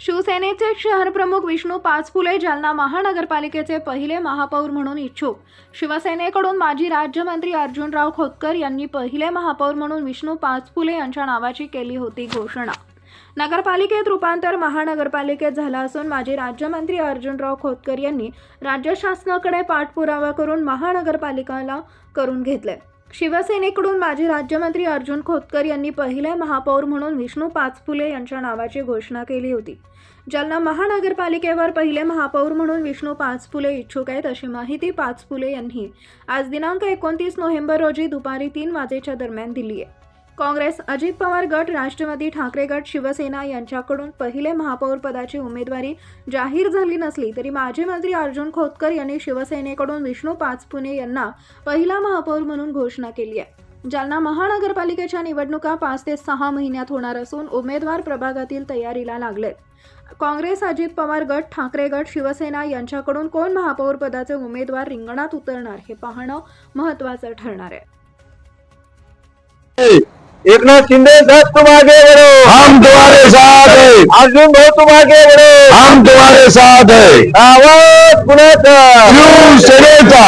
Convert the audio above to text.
शिवसेनेचे शहरप्रमुख विष्णू पाचफुले जालना महानगरपालिकेचे पहिले महापौर म्हणून इच्छुक. शिवसेनेकडून माजी राज्यमंत्री अर्जुनराव खोतकर यांनी पहिले महापौर म्हणून विष्णू पाचफुले यांच्या नावाची केली होती घोषणा. नगरपालिकेत रूपांतर महानगरपालिकेत झालं असून माजी राज्यमंत्री अर्जुनराव खोतकर यांनी राज्य शासनाकडे पाठपुरावा करून महानगरपालिकाला करून घेतले. शिवसेनेकडून माजी राज्यमंत्री अर्जुन खोतकर यांनी पहिले महापौर म्हणून विष्णू पाचफुले यांच्या नावाची घोषणा केली होती. जालना महानगरपालिकेवर पहिले महापौर म्हणून विष्णू पाचफुले इच्छुक आहेत अशी माहिती पाचफुले यांनी आज दिनांक एकोणतीस नोव्हेंबर रोजी दुपारी तीन वाजेच्या दरम्यान दिली आहे. काँग्रेस अजित पवार गट राष्ट्रवादी ठाकरे गट शिवसेना यांच्याकडून पहिले महापौरपदाची उमेदवारी जाहीर झाली नसली तरी माजी मंत्री अर्जुन खोतकर यांनी शिवसेनेकडून विष्णू पाचपुणे यांना पहिला महापौर म्हणून घोषणा केली आहे. जालना महानगरपालिकेच्या निवडणुका पाच ते सहा महिन्यात होणार असून उमेदवार प्रभागातील तयारीला लागलेत. काँग्रेस अजित पवार गट ठाकरे गट शिवसेना यांच्याकडून कोण महापौर पदाचे उमेदवार रिंगणात उतरणार हे पाहणं महत्त्वाचं ठरणार आहे. एकनाथ शिंदे साहब तुम आगे बढ़ो हम तुम्हारे साथ हैं। अर्जुन भाऊ तुम आगे बढ़ो हम तुम्हारे साथ हैं। आवाज कुणाचा शिवसेनेचा